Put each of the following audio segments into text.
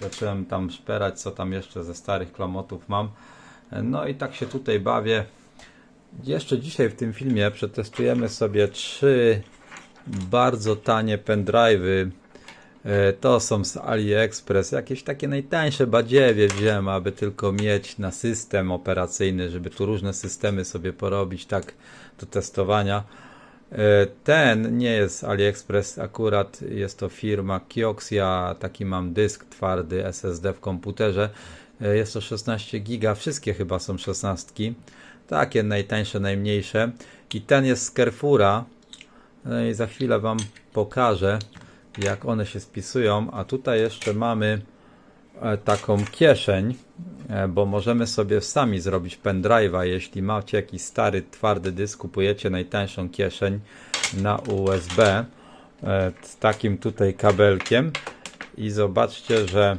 Zacząłem tam szperać, co tam jeszcze ze starych klamotów mam. No i tak się tutaj bawię. Jeszcze dzisiaj w tym filmie przetestujemy sobie trzy bardzo tanie pendrive'y. E, To są z AliExpress. Jakieś takie najtańsze badziewie wziąłem, aby tylko mieć na system operacyjny, żeby tu różne systemy sobie porobić tak do testowania. E, Ten nie jest AliExpress, akurat jest to firma Kioxia. Taki mam dysk twardy SSD w komputerze. E, Jest to 16 giga, wszystkie chyba są 16. Takie najtańsze, najmniejsze. I ten jest z Carrefoura. No i za chwilę Wam pokażę, jak one się spisują. A tutaj jeszcze mamy taką kieszeń, e, bo możemy sobie sami zrobić pendrive'a. Jeśli macie jakiś stary, twardy dysk, kupujecie najtańszą kieszeń na USB e, z takim tutaj kabelkiem i zobaczcie, że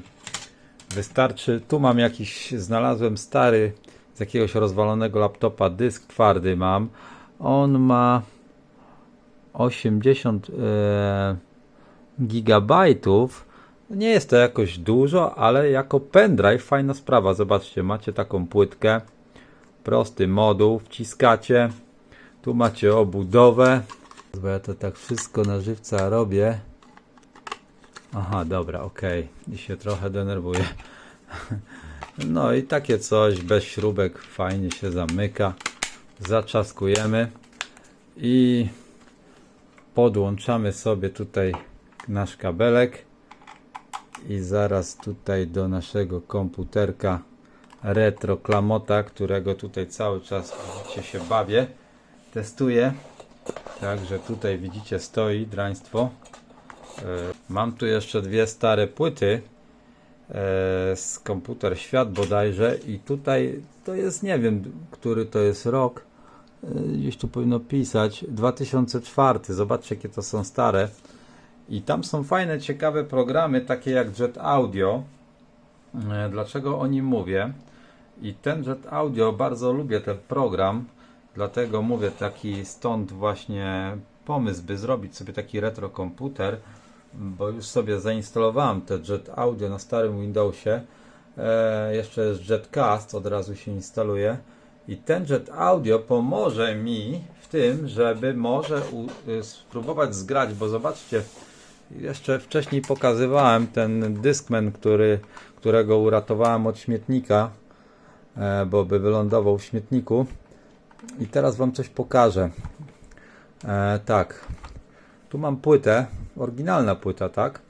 wystarczy, tu mam jakiś, znalazłem stary z jakiegoś rozwalonego laptopa dysk twardy mam. On ma 80 e, gigabajtów. Nie jest to jakoś dużo, ale jako pendrive fajna sprawa. Zobaczcie, macie taką płytkę, prosty moduł, wciskacie. Tu macie obudowę. Bo ja to tak wszystko na żywca robię. Aha, dobra, okej. I się trochę denerwuję. No i takie coś bez śrubek fajnie się zamyka. Zaczaskujemy i podłączamy sobie tutaj nasz kabelek i zaraz tutaj do naszego komputerka retro klamota, którego tutaj cały czas widzicie się bawię, testuję. Także tutaj widzicie stoi draństwo. E, Mam tu jeszcze dwie stare płyty e, z komputer świat bodajże. I tutaj to jest nie wiem który to jest rok. E, gdzieś tu powinno pisać. 2004 zobaczcie jakie to są stare i tam są fajne ciekawe programy takie jak Jet Audio E, dlaczego o nim mówię i ten Jet Audio bardzo lubię ten program dlatego mówię taki stąd właśnie pomysł by zrobić sobie taki retro komputer bo już sobie zainstalowałem te Jet Audio na starym Windowsie. E, jeszcze jest Jetcast, od razu się instaluje. I ten Jet Audio pomoże mi w tym, żeby może y, spróbować zgrać, bo zobaczcie, jeszcze wcześniej pokazywałem ten Discman, który, którego uratowałem od śmietnika, e, bo by wylądował w śmietniku. I teraz Wam coś pokażę. E, tak, tu mam płytę, oryginalna płyta, tak?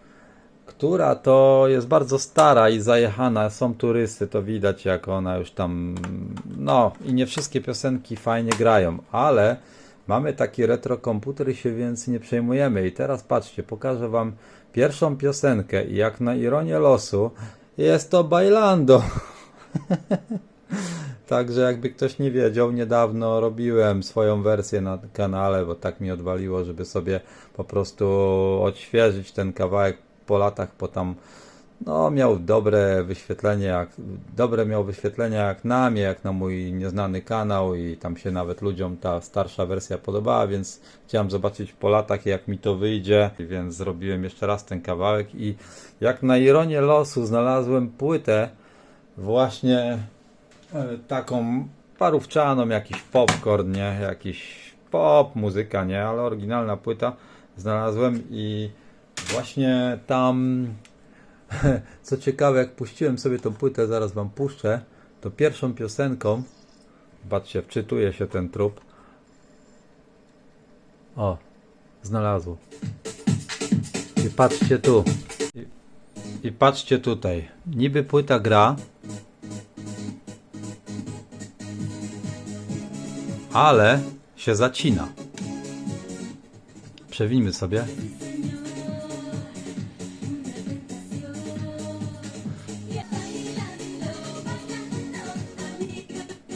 Która to jest bardzo stara i zajechana. Są turysty, to widać jak ona już tam. No i nie wszystkie piosenki fajnie grają, ale mamy taki retro komputer i się więc nie przejmujemy. I teraz patrzcie, pokażę Wam pierwszą piosenkę i jak na ironię losu jest to Bailando. Także jakby ktoś nie wiedział, niedawno robiłem swoją wersję na kanale, bo tak mi odwaliło, żeby sobie po prostu odświeżyć ten kawałek po latach, bo tam no, miał dobre wyświetlenie, jak, dobre miał wyświetlenia jak na mnie, jak na mój nieznany kanał i tam się nawet ludziom ta starsza wersja podobała, więc chciałem zobaczyć po latach jak mi to wyjdzie, więc zrobiłem jeszcze raz ten kawałek i jak na ironię losu znalazłem płytę właśnie e, taką parówczaną, jakiś popcorn, nie? Jakiś pop, muzyka, nie? Ale oryginalna płyta znalazłem i właśnie tam co ciekawe, jak puściłem sobie tą płytę, zaraz wam puszczę, to pierwszą piosenką patrzcie, wczytuje się ten trup. O, znalazło i patrzcie tu. I, i patrzcie tutaj. Niby płyta gra. Ale się zacina. Przewijmy sobie.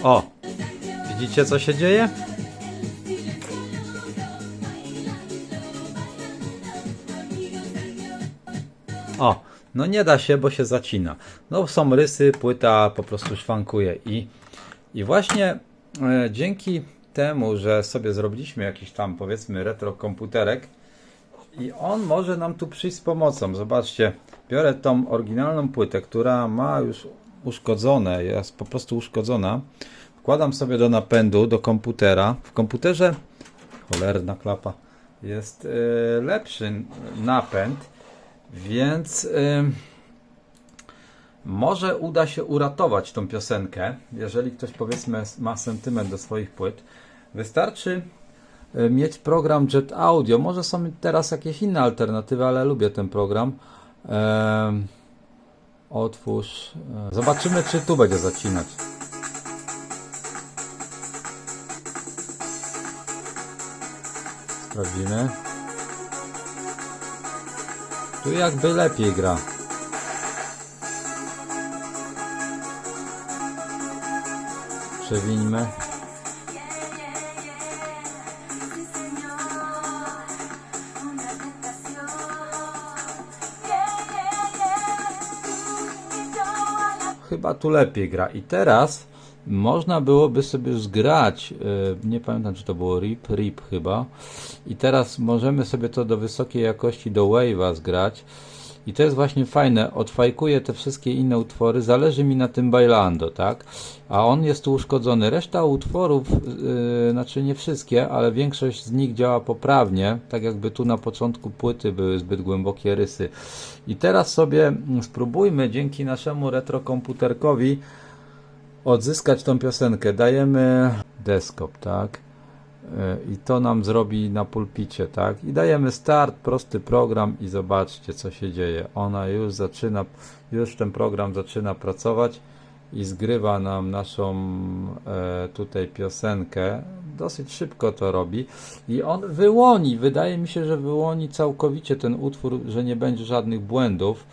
O! Widzicie co się dzieje? O! No nie da się, bo się zacina. No są rysy, płyta po prostu szwankuje i, i właśnie e, dzięki temu, że sobie zrobiliśmy jakiś tam powiedzmy retro komputerek, I on może nam tu przyjść z pomocą. Zobaczcie, biorę tą oryginalną płytę, która ma już uszkodzone, jest po prostu uszkodzona. Wkładam sobie do napędu, do komputera. W komputerze, cholerna klapa, jest e, lepszy napęd, więc e, może uda się uratować tą piosenkę, jeżeli ktoś powiedzmy ma sentyment do swoich płyt. Wystarczy e, mieć program Jet Audio. Może są teraz jakieś inne alternatywy, ale lubię ten program. Em, otwórz. Zobaczymy, czy tu będzie zacinać. Sprawdzimy. Tu jakby lepiej gra. Przewińmy. Chyba tu lepiej gra. I teraz można byłoby sobie zgrać, yy, nie pamiętam czy to było RIP, RIP chyba. I teraz możemy sobie to do wysokiej jakości do Wave'a zgrać. I to jest właśnie fajne, odfajkuję te wszystkie inne utwory, zależy mi na tym bailando, tak? A on jest tu uszkodzony. Reszta utworów, yy, znaczy nie wszystkie, ale większość z nich działa poprawnie, tak jakby tu na początku płyty były zbyt głębokie rysy. I teraz sobie spróbujmy dzięki naszemu retrokomputerkowi odzyskać tą piosenkę. Dajemy desktop, tak? Yy, I to nam zrobi na pulpicie, tak? I dajemy start, prosty program i zobaczcie co się dzieje. Ona już zaczyna, już ten program zaczyna pracować i zgrywa nam naszą e, tutaj piosenkę. Dosyć szybko to robi i on wyłoni, wydaje mi się, że wyłoni całkowicie ten utwór, że nie będzie żadnych błędów.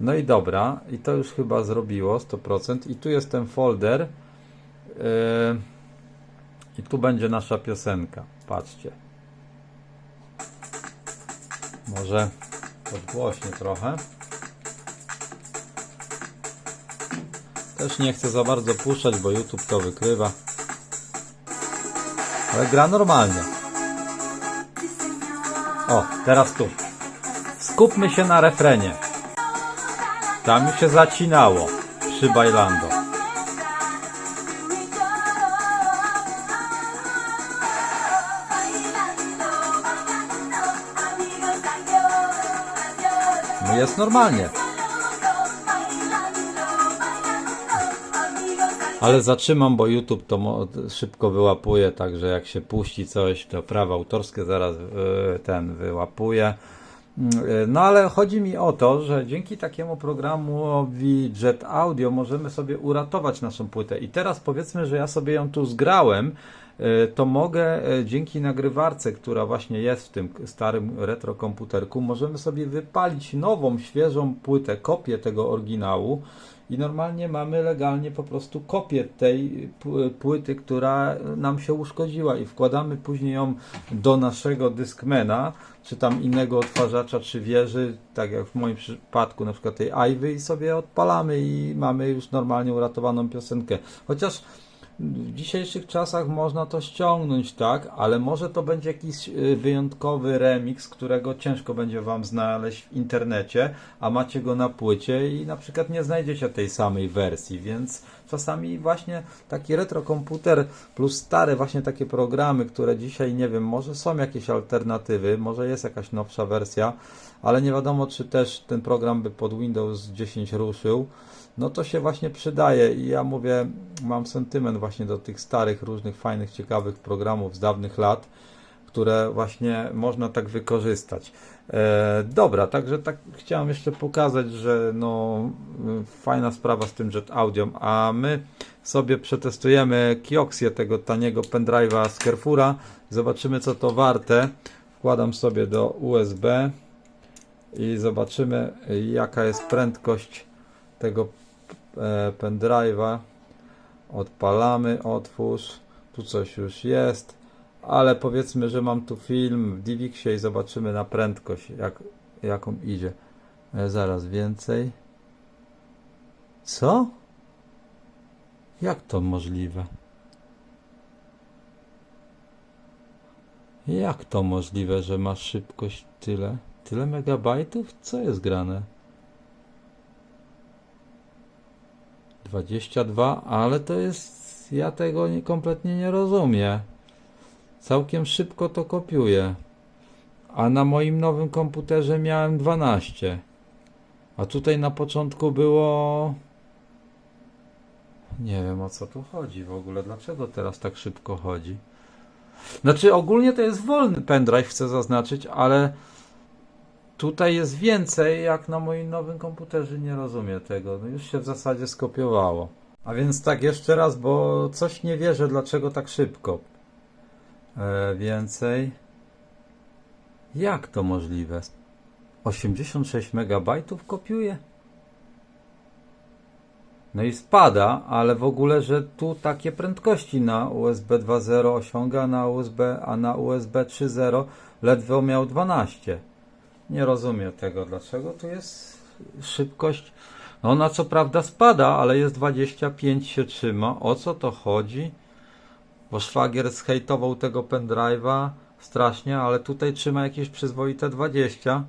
No i dobra, i to już chyba zrobiło 100%. I tu jest ten folder. E, I tu będzie nasza piosenka. Patrzcie. Może podgłośnie trochę. Też nie chcę za bardzo puszczać, bo YouTube to wykrywa. Ale gra normalnie. O, teraz tu. Skupmy się na refrenie. Tam się zacinało przy Bailando. No jest normalnie. Ale zatrzymam, bo YouTube to szybko wyłapuje, także jak się puści coś, to prawa autorskie zaraz y, ten wyłapuje. Mm, y, No ale chodzi mi o to, że dzięki takiemu programowi Jet Audio możemy sobie uratować naszą płytę. I teraz powiedzmy, że ja sobie ją tu zgrałem, to mogę y, dzięki nagrywarce, która właśnie jest w tym starym retrokomputerku, możemy sobie wypalić nową, świeżą płytę, kopię tego oryginału i normalnie mamy legalnie po prostu kopię tej pł- płyty, która nam się uszkodziła i wkładamy później ją do naszego Discmana, czy tam innego odtwarzacza, czy wieży, tak jak w moim przypadku na przykład tej Ivy i sobie odpalamy i mamy już normalnie uratowaną piosenkę. Chociaż w dzisiejszych czasach można to ściągnąć, tak, ale może to będzie jakiś y, wyjątkowy remix, którego ciężko będzie Wam znaleźć w internecie, a macie go na płycie i na przykład nie znajdziecie tej samej wersji, więc czasami właśnie taki retrokomputer plus stare właśnie takie programy, które dzisiaj nie wiem, może są jakieś alternatywy, może jest jakaś nowsza wersja, ale nie wiadomo czy też ten program by pod Windows 10 ruszył no to się właśnie przydaje i ja mówię, mam sentyment właśnie do tych starych, różnych fajnych, ciekawych programów z dawnych lat, które właśnie można tak wykorzystać. E, dobra, także tak chciałem jeszcze pokazać, że no fajna sprawa z tym Jet Audio, a my sobie przetestujemy Kioxię tego taniego pendrive'a z Carrefoura, zobaczymy co to warte. Wkładam sobie do USB i zobaczymy jaka jest prędkość tego pendrive'a. Odpalamy, otwórz. Tu coś już jest, ale powiedzmy, że mam tu film w DivXie i zobaczymy na prędkość, jak, jaką idzie. E, zaraz więcej. Co? Jak to możliwe? Jak to możliwe, że ma szybkość tyle? Tyle megabajtów? Co jest grane? 22, ale to jest. Ja tego nie, kompletnie nie rozumiem. Całkiem szybko to kopiuję. A na moim nowym komputerze miałem 12. A tutaj na początku było. Nie wiem o co tu chodzi w ogóle. Dlaczego teraz tak szybko chodzi? Znaczy, ogólnie to jest wolny pendrive, chcę zaznaczyć, ale tutaj jest więcej, jak na moim nowym komputerze. Nie rozumiem tego. No już się w zasadzie skopiowało. A więc tak, jeszcze raz, bo coś nie wierzę, dlaczego tak szybko. E, więcej. Jak to możliwe? 86 MB kopiuje? No i spada, ale w ogóle, że tu takie prędkości na USB 2.0 osiąga, na USB, a na USB 3.0 ledwo miał 12. Nie rozumiem tego, dlaczego tu jest szybkość. No ona co prawda spada, ale jest 25 się trzyma. O co to chodzi? Bo szwagier zhejtował tego pendrive'a strasznie, ale tutaj trzyma jakieś przyzwoite 20.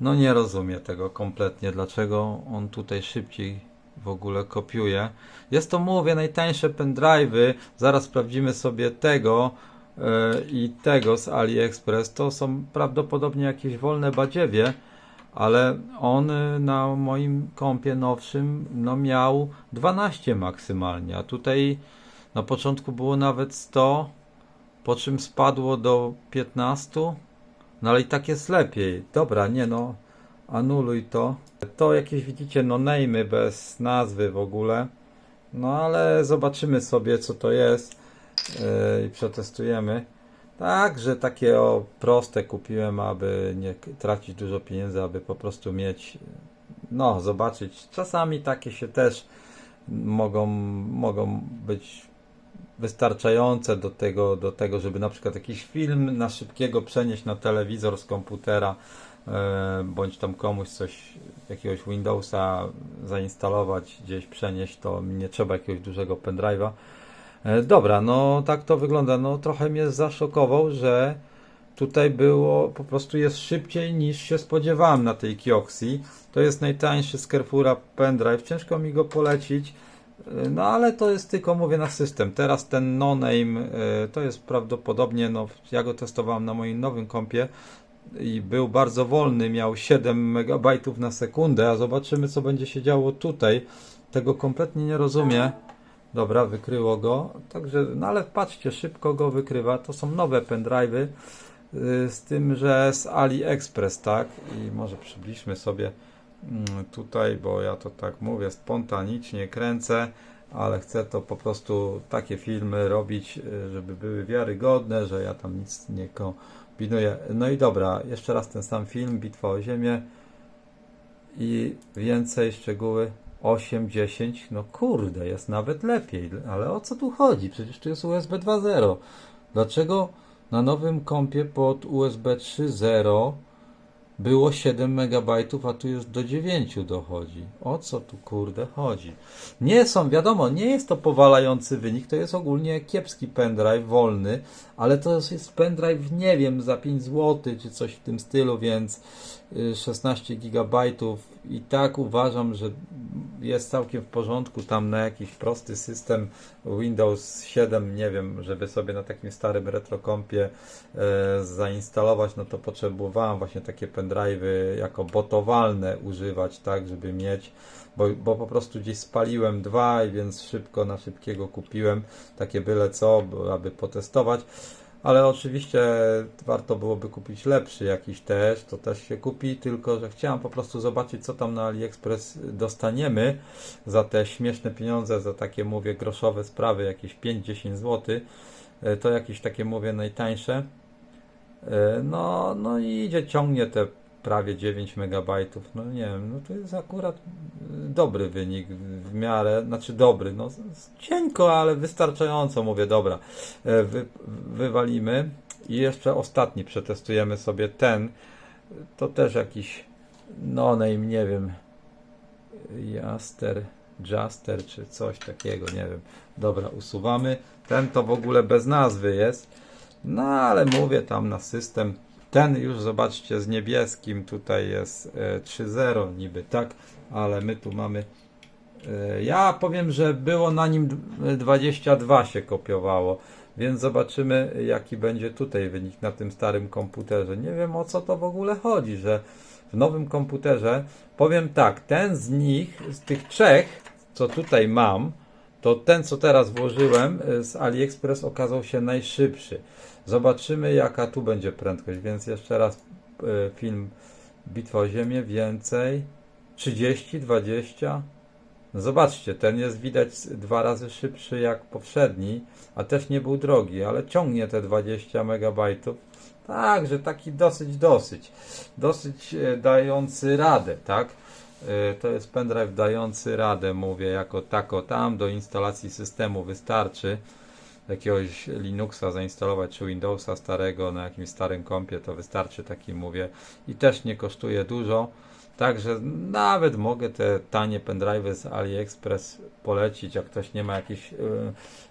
No nie rozumiem tego kompletnie, dlaczego on tutaj szybciej w ogóle kopiuje. Jest to, mówię, najtańsze pendrive'y. Zaraz sprawdzimy sobie tego i tego z AliExpress. To są prawdopodobnie jakieś wolne badziewie, ale on y, na moim kompie nowszym no miał 12 maksymalnie, a tutaj na początku było nawet 100, po czym spadło do 15. No ale i tak jest lepiej. Dobra, nie no, anuluj to. To jakieś widzicie no name'y bez nazwy w ogóle. No ale zobaczymy sobie co to jest i przetestujemy. Tak, że takie o proste kupiłem, aby nie tracić dużo pieniędzy, aby po prostu mieć, no zobaczyć. Czasami takie się też mogą, mogą być wystarczające do tego, do tego, żeby na przykład jakiś film na szybkiego przenieść na telewizor z komputera, e, bądź tam komuś coś, jakiegoś Windowsa zainstalować, gdzieś przenieść, to nie trzeba jakiegoś dużego pendrive'a. E, Dobra, no tak to wygląda. No trochę mnie zaszokował, że tutaj było, po prostu jest szybciej niż się spodziewałem na tej Kioxi. To jest najtańszy z Carrefoura pendrive. Ciężko mi go polecić. E, No ale to jest tylko, mówię, na system. Teraz ten no-name e, to jest prawdopodobnie, no ja go testowałem na moim nowym kompie i był bardzo wolny, miał 7 MB na sekundę, a zobaczymy co będzie się działo tutaj. Tego kompletnie nie rozumiem. Dobra, wykryło go. Także, no ale patrzcie, szybko go wykrywa. To są nowe pendrive'y, y, z tym, że z AliExpress, tak? I może przybliżmy sobie mm, tutaj, bo ja to tak mówię, spontanicznie kręcę, ale chcę to po prostu takie filmy robić, y, żeby były wiarygodne, że ja tam nic nie kombinuję. No i dobra, jeszcze raz ten sam film, Bitwa o Ziemię i więcej szczegóły 8, 10, no kurde, jest nawet lepiej, ale o co tu chodzi? Przecież tu jest USB 2.0. Dlaczego na nowym kompie pod USB 3.0 było 7 MB, a tu już do 9 dochodzi? O co tu kurde chodzi? Nie są, wiadomo, nie jest to powalający wynik, to jest ogólnie kiepski pendrive, wolny, ale to jest pendrive, nie wiem, za 5 zł czy coś w tym stylu, więc 16 GB i tak uważam, że jest całkiem w porządku tam na jakiś prosty system Windows 7, nie wiem, żeby sobie na takim starym retrokompie e, zainstalować, no to potrzebowałem właśnie takie pendrive'y jako botowalne używać, tak, żeby mieć, bo, bo po prostu gdzieś spaliłem dwa więc szybko na szybkiego kupiłem takie byle co, aby potestować. Ale oczywiście warto byłoby kupić lepszy jakiś też, to też się kupi, tylko że chciałem po prostu zobaczyć, co tam na AliExpress dostaniemy za te śmieszne pieniądze, za takie, mówię, groszowe sprawy, jakieś 5-10 zł. E, To jakieś takie, mówię, najtańsze. E, No, no i idzie, ciągnie te prawie 9 MB. No nie wiem, no to jest akurat e, dobry wynik w miarę, znaczy dobry, no cienko, ale wystarczająco, mówię, dobra. E, Wy, wywalimy i jeszcze ostatni przetestujemy sobie ten. To też jakiś no name, nie wiem. Jaster, Jaster czy coś takiego, nie wiem. Dobra, usuwamy. Ten to w ogóle bez nazwy jest. No ale mówię tam na system. Ten już zobaczcie z niebieskim, tutaj jest e, 3.0 niby, tak? Ale my tu mamy. e, Ja powiem, że było na nim d- 22 się kopiowało, więc zobaczymy jaki będzie tutaj wynik na tym starym komputerze. Nie wiem o co to w ogóle chodzi, że w nowym komputerze powiem tak, ten z nich, z tych trzech, co tutaj mam, to ten, co teraz włożyłem z AliExpress okazał się najszybszy. Zobaczymy, jaka tu będzie prędkość. Więc jeszcze raz y, film Bitwa o Ziemię, więcej. 30, 20. No zobaczcie, ten jest widać dwa razy szybszy jak poprzedni, a też nie był drogi, ale ciągnie te 20 MB. Także taki dosyć, dosyć. Dosyć e, dający radę, tak? E, To jest pendrive dający radę, mówię, jako tako tam do instalacji systemu wystarczy jakiegoś Linuxa zainstalować czy Windowsa starego na jakimś starym kompie, to wystarczy taki mówię i też nie kosztuje dużo. Także nawet mogę te tanie pendrive'y z AliExpress polecić, jak ktoś nie ma jakichś y,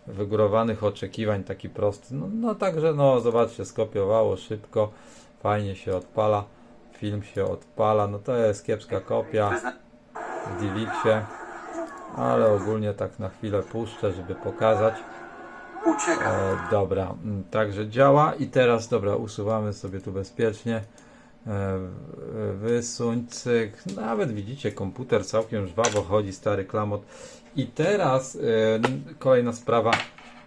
wygórowanych oczekiwań, taki prosty. No, no także no zobaczcie, skopiowało szybko, fajnie się odpala, film się odpala, no to jest kiepska kopia w DivXie, ale ogólnie tak na chwilę puszczę, żeby pokazać. Uciekam. E, dobra, mm, także działa i teraz dobra, usuwamy sobie tu bezpiecznie. E, wysuń, cyk. Nawet widzicie, komputer całkiem żwawo chodzi, stary klamot. I teraz e, kolejna sprawa.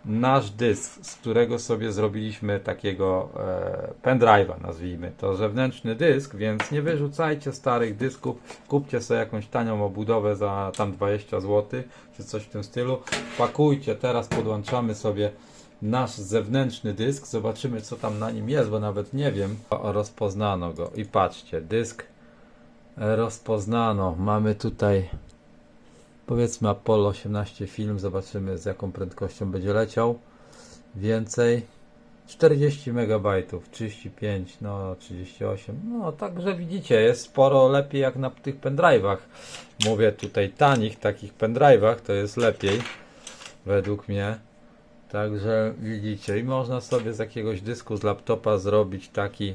Nasz dysk, z którego sobie zrobiliśmy takiego e, pendrive'a, nazwijmy to zewnętrzny dysk, więc nie wyrzucajcie starych dysków, kupcie sobie jakąś tanią obudowę za tam 20 zł, czy coś w tym stylu. Pakujcie, teraz podłączamy sobie nasz zewnętrzny dysk, zobaczymy co tam na nim jest, bo nawet nie wiem. Rozpoznano go i patrzcie, dysk rozpoznano. Mamy tutaj powiedzmy Apollo 18 film, zobaczymy z jaką prędkością będzie leciał. Więcej 40 MB, 35, no 38. No także widzicie, jest sporo lepiej jak na tych pendrive'ach. Mówię tutaj tanich takich pendrive'ach, to jest lepiej według mnie. Także widzicie, i można sobie z jakiegoś dysku z laptopa zrobić taki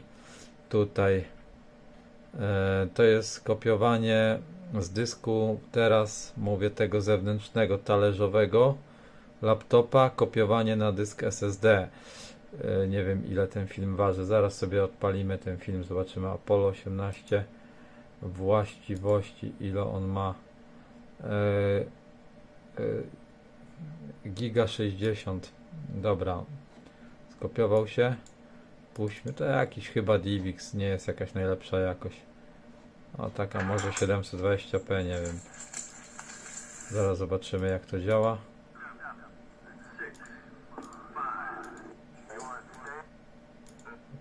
tutaj. E, to jest kopiowanie z dysku, teraz mówię tego zewnętrznego, talerzowego laptopa, kopiowanie na dysk SSD. E, nie wiem ile ten film waży, zaraz sobie odpalimy ten film, zobaczymy Apollo 18 właściwości, ile on ma. E, e, giga 60 dobra skopiował się. Puśćmy to jakiś chyba DivX nie jest jakaś najlepsza jakość o taka może 720p nie wiem zaraz zobaczymy jak to działa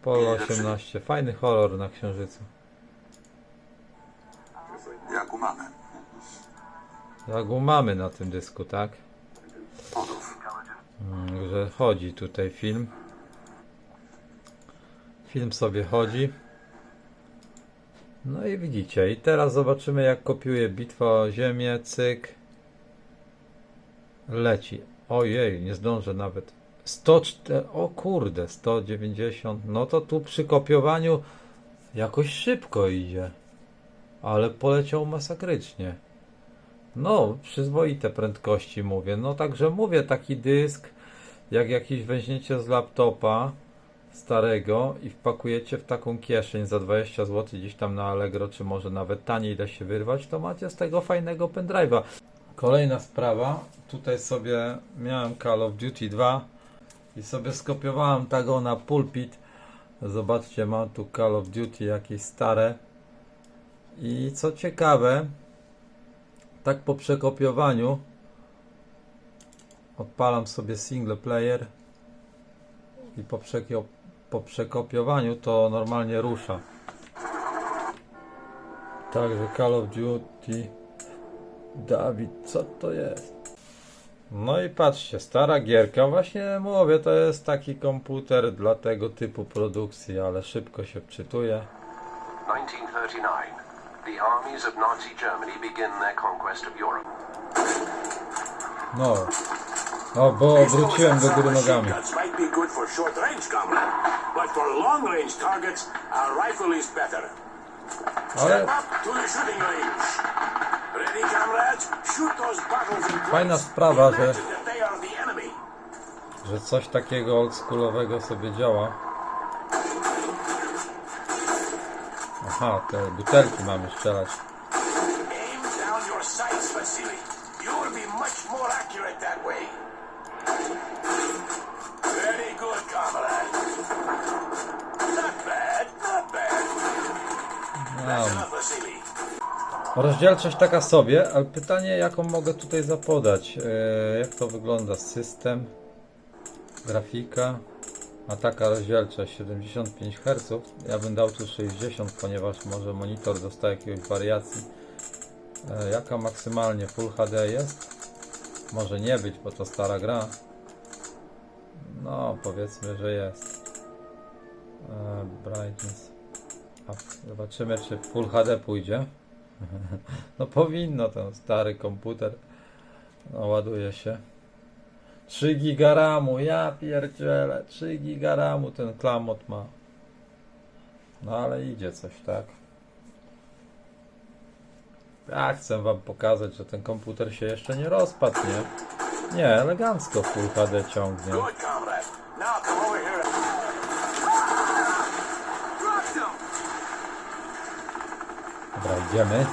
Polo 18 fajny kolor na księżycu Jak u mamy. jak mamy na tym dysku tak. Mm, że chodzi tutaj film. Film sobie chodzi. No i widzicie, i teraz zobaczymy jak kopiuje bitwa o ziemię, cyk. Leci. Ojej, nie zdążę nawet. 104, o kurde, 190. No to tu przy kopiowaniu jakoś szybko idzie. Ale poleciał masakrycznie. No, przyzwoite prędkości mówię. No także mówię, taki dysk, jak jakiś weźmiecie z laptopa starego i wpakujecie w taką kieszeń za 20 zł gdzieś tam na Allegro, czy może nawet taniej da się wyrwać, to macie z tego fajnego pendrive'a. Kolejna sprawa, tutaj sobie miałem Call of Duty 2 i sobie skopiowałem tego na pulpit. Zobaczcie, mam tu Call of Duty jakieś stare. I co ciekawe, tak po przekopiowaniu odpalam sobie single player i po, przekio- po przekopiowaniu to normalnie rusza. Także Call of Duty Dawid, co to jest? No i patrzcie, stara gierka, właśnie mówię, to jest taki komputer dla tego typu produkcji, ale szybko się wczytuje. 1939. The armies of Nazi Germany begin their conquest of Europe. No, O, bo wróciłem do góry nogami. Ale Fajna sprawa, że- że coś takiego oldschoolowego sobie działa. Aha, te butelki mamy strzelać. Rozdzielczość taka sobie, ale pytanie jaką mogę tutaj zapodać. E, jak to wygląda? System, grafika, a taka rozdzielczość 75 Hz. Ja bym dał tu 60, ponieważ może monitor dostaje jakiegoś wariacji. E, jaka maksymalnie Full HD jest? Może nie być, bo to stara gra. No, powiedzmy, że jest. E, brightness. Zobaczymy, czy Full HD pójdzie. No powinno, ten stary komputer. No, ładuje się. 3 giga ramu, ja pierdzielę, 3 giga ramu ten klamot ma. No ale idzie coś, tak? Ja chcę wam pokazać, że ten komputer się jeszcze nie rozpadł, nie? Nie, elegancko Full HD ciągnie. Idziemy.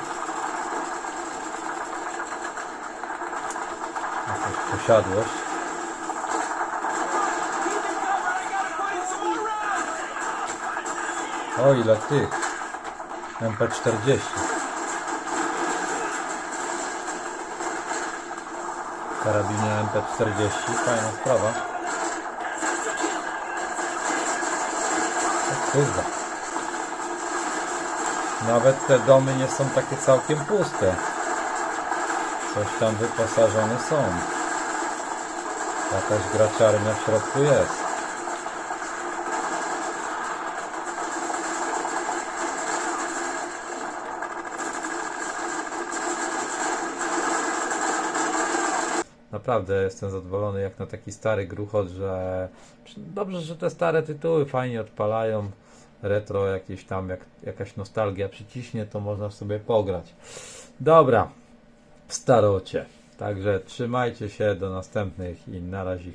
Jakaś posiadłość. O ile tych. MP40. Karabinie MP40, fajna sprawa. O. Nawet te domy nie są takie całkiem puste. Coś tam wyposażone są. Jakaś graczarnia w środku jest. Naprawdę jestem zadowolony jak na taki stary gruchot, że dobrze, że te stare tytuły fajnie odpalają retro jakieś tam, jak, jakaś nostalgia przyciśnie, to można sobie pograć. Dobra, w starocie. Także trzymajcie się do następnych i na razie.